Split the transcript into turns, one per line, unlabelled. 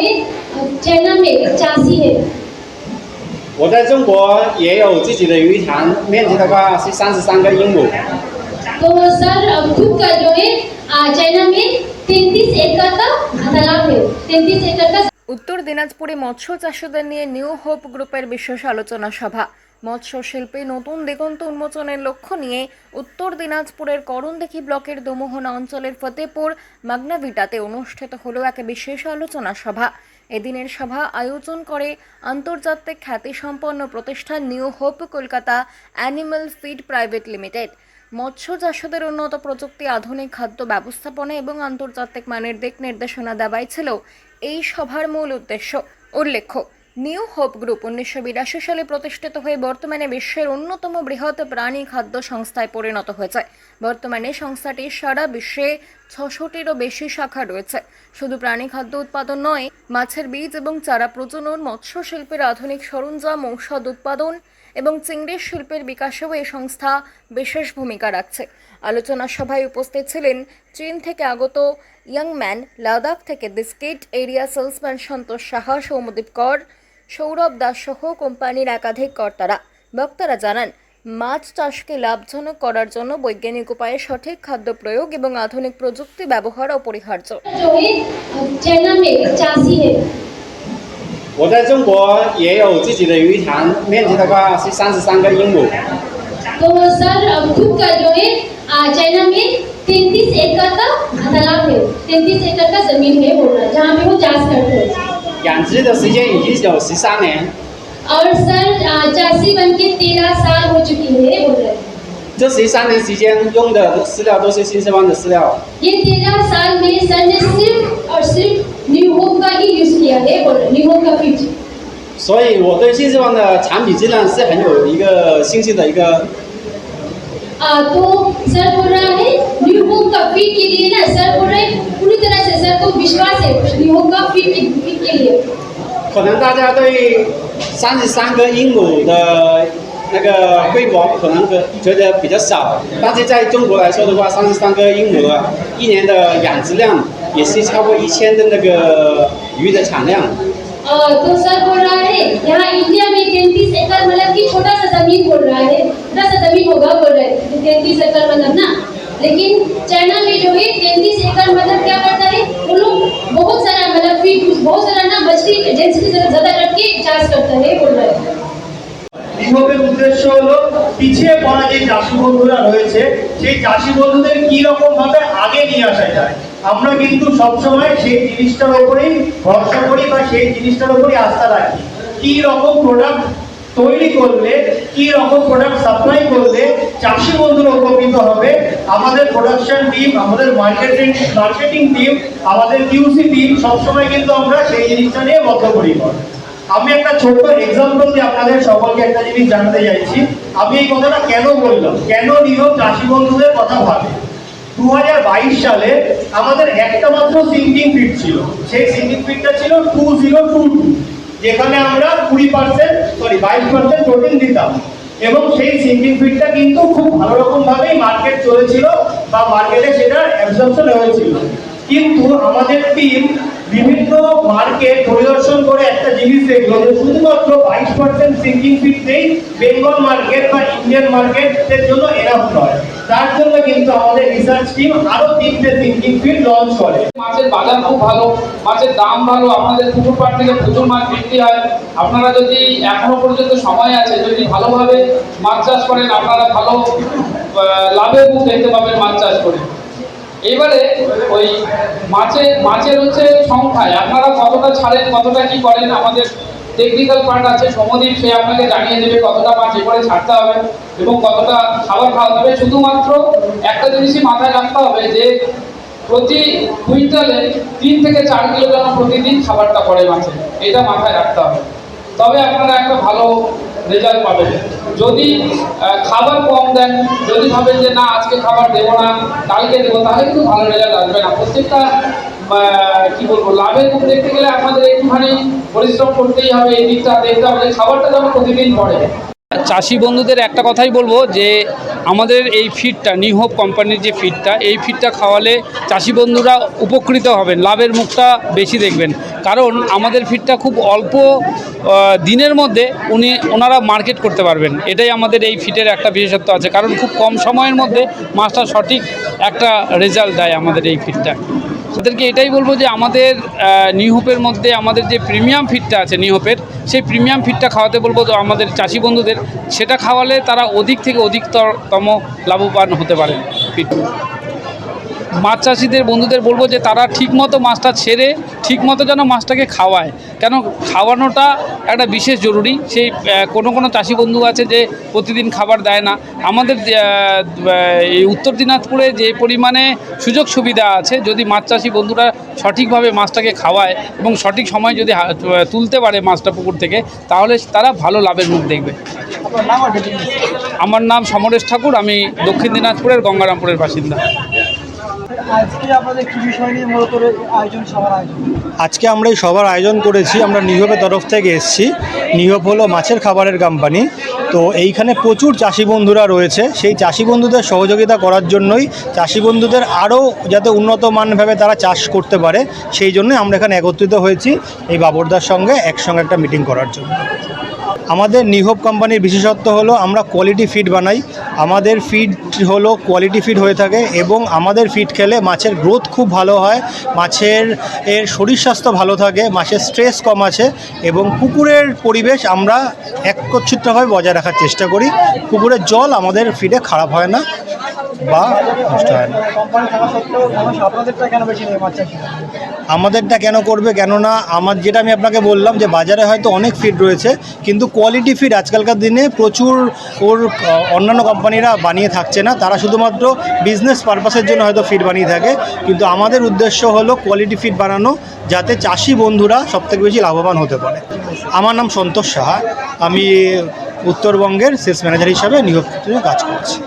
है चाइना में चासी है
我在中国也有自己的鱼塘，面积的话是三十三个英亩。
तो सर खुद का जो है आ, चाइना में तैतीस एकड़ का तालाब है तैतीस एकड़ का
উত্তর দিনাজপুরে মৎস্য চাষিদের নিয়ে নিউ হোপ গ্রুপের বিশেষ আলোচনা সভা মৎস্য শিল্পে নতুন দিগন্ত উন্মোচনের লক্ষ্য নিয়ে উত্তর দিনাজপুরের করণদেখি ব্লকের দোমোহনা অঞ্চলের ফতেপুর মাগনাভিটাতে অনুষ্ঠিত হল এক বিশেষ আলোচনা সভা। এদিনের সভা আয়োজন করে আন্তর্জাতিক খ্যাতিসম্পন্ন প্রতিষ্ঠান new hope Kolkata animal feed private limited. মৎস্য চাষীদের উন্নত প্রযুক্তি, আধুনিক খাদ্য ব্যবস্থাপনা এবং আন্তর্জাতিক মানের দিক নির্দেশনা দেওয়াই ছিল এই সভার মূল উদ্দেশ্য। উল্লেখ্য নিউ হোপ গ্রুপ উনিশশো বিরাশি সালে প্রতিষ্ঠিত হয়ে বর্তমানে বিশ্বের অন্যতম বৃহৎ প্রাণী খাদ্য সংস্থায় পরিণত হয়েছে। বর্তমানে সংস্থাটি সারা বিশ্বে ছশোটিরও বেশি শাখা রয়েছে। শুধু প্রাণী খাদ্য উৎপাদন নয়, মাছের বীজ এবং চারা প্রজনন মৎস্য শিল্পের আধুনিক সরঞ্জাম, ঔষধ উৎপাদন এবং চিংড়ি শিল্পের বিকাশেও এই সংস্থা বিশেষ ভূমিকা রাখছে। আলোচনা সভায় উপস্থিত ছিলেন চীন থেকে আগত ইয়াংম্যান, লাদাখ থেকে biscuit, area salesman Santosh Saha Soumadip Kar Sourav দাসসহ কোম্পানির একাধিক কর্তারা। বক্তারা জানান মাছ চাষকে লাভজনক করার জন্য বৈজ্ঞানিক উপায়ে সঠিক খাদ্য প্রয়োগ এবং আধুনিক প্রযুক্তি ব্যবহার অপরিহার্য।
养殖的时间已经有十三年，
और सर आ, चासी बन के तेरह साल हो चुकी है बोल रहे हैं
这十三年时间用的饲料都是新世湾的饲料。
ये तेरह साल में सर ने सिर्फ और सिर्फ न्यू होप का ही यूज किया है बोल रहे हैं, न्यू होप का फीड
所以我对新世湾的产品质量是很有一个信心的一个
आ, तो सर बोल रहा है न्यू होप का फीड के लिए ना सर बोल रहे हैं पूरी तरह से सर को विश्वास है न्यू होप का फीड के फीड के लिए
可能大家对三十三个英亩的那个规模可能觉得比较少，但是在中国来说的话，三十三个英亩的一年的养殖量也是超过一千的那个鱼的产量。
आ, तो सर बोल रहा है यहाँ इंडिया में तैतीस एकड़ मतलब कि छोटा सा जमीन बोल रहा है छोटा सा जमीन होगा बोल रहे हैं तैतीस एकड़ मतलब ना लेकिन चाइना में जो है तैतीस एकड़ मतलब क्या करता है वो लोग बहुत सारा मतलब फीड बहुत सारा ना मछली डेंसिटी ज्यादा करके चार्ज करता है बोल रहे हैं
বিভাগের উদ্দেশ্য হলো পিছিয়ে পড়া যে চাষি বন্ধুরা রয়েছে সেই চাষি বন্ধুদের কি রকম ভাবে আগে নিয়ে আসা যায় আমরা কিন্তু সবসময় সেই জিনিসটার উপরেই ভরসা করি বা সেই জিনিসটার উপরেই আস্থা রাখি। কি রকম প্রোডাক্ট তৈরি করলে, কি রকম প্রোডাক্ট সাপ্লাই করলে চাষি বন্ধুরা উপকৃত হবে, আমাদের প্রোডাকশন টিম আমাদের মার্কেটিং মার্কেটিং টিম আমাদের কিউসি টিম সবসময় কিন্তু আমরা সেই জিনিসটা নিয়ে বদ্ধপরিকর। আমি একটা ছোট্ট এক্সাম্পল দিয়ে আপনাদের সকলকে একটা জিনিস জানাতে চাইছি। আমি এই কথাটা কেন বললাম? কেন নিয়ম চাষি বন্ধুদের কথা ভাবে? দুহাজার বাইশ সালে আমাদের একটা মাত্র সিঙ্কিং ফিট ছিল। সেই সিঙ্কিং ফিটটা ছিল টু জিরো টু টু যেখানে আমরা কুড়ি পার্সেন্ট সরি বাইশ পার্সেন্ট প্রোটিন দিতাম। এবং সেই সিঙ্কিং ফিটটা কিন্তু খুব ভালো রকমভাবেই মার্কেট চলেছিল বা মার্কেটে সেটা অ্যাবজর্পশন হয়েছিল। কিন্তু আমাদের টিম বিভিন্ন মার্কেট পরিদর্শন করে একটা জিনিস দেখল যে শুধুমাত্র বাইশ পার্সেন্ট সিঙ্কিং ফিট নেই বেঙ্গল মার্কেট বা ইন্ডিয়ান মার্কেটের জন্য এনাফ নয়। তার জন্য কিন্তু আমাদের রিসার্চ টিম আরও তিনটে সিঙ্কিং ফিট লঞ্চ করে।
মাছের বাজার খুব ভালো, মাছের দাম ভালো, আপনাদের পুকুর পাড় থেকে প্রচুর মাছ বিক্রি হয়। আপনারা যদি এখনও পর্যন্ত সময় আছে, যদি ভালোভাবে মাছ চাষ করেন, আপনারা ভালো লাভের মুখ দেখতে পাবেন মাছ চাষ করে। এইবারে ওই মাছের মাছের হচ্ছে সংখ্যায়। আপনারা কতটা ছাড়েন, কতটা কি করেন, আমাদের টেকনিক্যাল পার্ট আছে সমদ্বীপ সে আপনাকে জানিয়ে দেবে কতটা মাছ এবারে ছাড়তে হবে এবং কতটা খাবার খাওয়াতে হবে। শুধুমাত্র একটা জিনিসই মাথায় রাখতে হবে যে প্রতি কুইন্টালে তিন থেকে চার কিলো যেন প্রতিদিন খাবারটা পড়ে মাছে এটা মাথায় রাখতে হবে। তবে আপনারা একটা ভালো রেজাল্ট পাবেন। যদি খাবার কম দেন, যদি ভাবেন যে, না, আজকে খাবার দেবো না, কালকে দেবো তাহলে কিন্তু ভালো রেজাল্ট আসবে না। প্রত্যেকটা কি বলব, লাভের মুখ দেখতে গেলে আপনাদের একটুখানি পরিশ্রম করতেই হবে, এই দিকটা দেখতে হবে। খাবারটা যেন প্রতিদিন পড়ে।
চাষি বন্ধুদের একটা কথাই বলব যে, আমাদের এই ফিডটা নিউ হোপ কোম্পানির যে ফিডটা এই ফিডটা খাওয়ালে চাষি বন্ধুরা উপকৃত হবেন, লাভের মুখটা বেশি দেখবেন। কারণ আমাদের ফিডটা খুব অল্প দিনের মধ্যে উনি, ওনারা মার্কেট করতে পারবেন। এটাই আমাদের এই ফিটের একটা বিশেষত্ব আছে। কারণ খুব কম সময়ের মধ্যে মাছটা সঠিক একটা রেজাল্ট দেয় আমাদের এই ফিটটা। তাদেরকে এটাই বলব যে আমাদের নিউহোপের মধ্যে আমাদের যে প্রিমিয়াম ফিটটা আছে নিউহোপের সেই প্রিমিয়াম ফিটটা খাওয়াতে বলব তো আমাদের চাষি বন্ধুদের, সেটা খাওয়ালে তারা অধিক থেকে অধিকতম লাভবান হতে পারেন ফিট। মাছ চাষিদের, বন্ধুদের বলব যে তারা ঠিকমতো মাছটা ছেড়ে, ঠিকমতো যেন মাছটাকে খাওয়ায়। কেন খাওয়ানোটা একটা বিশেষ জরুরি। সেই কোনো কোনো চাষি বন্ধু আছে যে প্রতিদিন খাবার দেয় না। আমাদের এই উত্তর দিনাজপুরে যে পরিমাণে সুযোগ সুবিধা আছে, যদি মাছ চাষি বন্ধুরা সঠিকভাবে মাছটাকে খাওয়ায় এবং সঠিক সময় যদি তুলতে পারে মাছটা পুকুর থেকে, তাহলে তারা ভালো লাভের মুখ দেখবে। আমার নাম সমরেশ ঠাকুর, আমি দক্ষিণ দিনাজপুরের গঙ্গারামপুরের বাসিন্দা।
আজকে
আমরা এই সবার আয়োজন করেছি, আমরা নিহপের তরফ থেকে এসেছি। নিহপ হলো মাছের খাবারের কোম্পানি তো এইখানে প্রচুর চাষি বন্ধুরা রয়েছে। সেই চাষি বন্ধুদের সহযোগিতা করার জন্যই চাষি বন্ধুদের আরও যাতে উন্নত মানভাবে তারা চাষ করতে পারে, সেই জন্যই আমরা এখানে একত্রিত হয়েছি এই বাবরদার সঙ্গে একসঙ্গে একটা মিটিং করার জন্য। আমাদের নিহব কোম্পানির বিশেষত্ব হলো আমরা কোয়ালিটি ফিড বানাই। আমাদের ফিড হলো কোয়ালিটি ফিড হয়ে থাকে এবং আমাদের ফিড খেলে মাছের গ্রোথ খুব ভালো হয়। মাছের, এর শরীর স্বাস্থ্য ভালো থাকে, মাছের স্ট্রেস কম আছে এবং পুকুরের পরিবেশ আমরা একচ্ছিতভাবে বজায় রাখার চেষ্টা করি। পুকুরের জল আমাদের ফিডে খারাপ হয় না। বা নষ্ট হয় না আমাদেরটা কেন করবে কেননা আমার যেটা আমি আপনাকে বললাম যে বাজারে হয়তো অনেক ফিড রয়েছে কিন্তু কোয়ালিটি ফিড আজকালকার দিনে প্রচুর ওর অন্যান্য কোম্পানিরা বানিয়ে থাকছে না। তারা শুধুমাত্র বিজনেস পারপাসের জন্য হয়তো ফিড বানিয়ে থাকে। কিন্তু আমাদের উদ্দেশ্য হলো কোয়ালিটি ফিড বানানো যাতে চাষি বন্ধুরা সবথেকে বেশি লাভবান হতে পারে। আমার নাম সন্তোষ সাহা। আমি উত্তরবঙ্গের সেলস ম্যানেজার হিসাবে নিয়োগ কাজ করছি।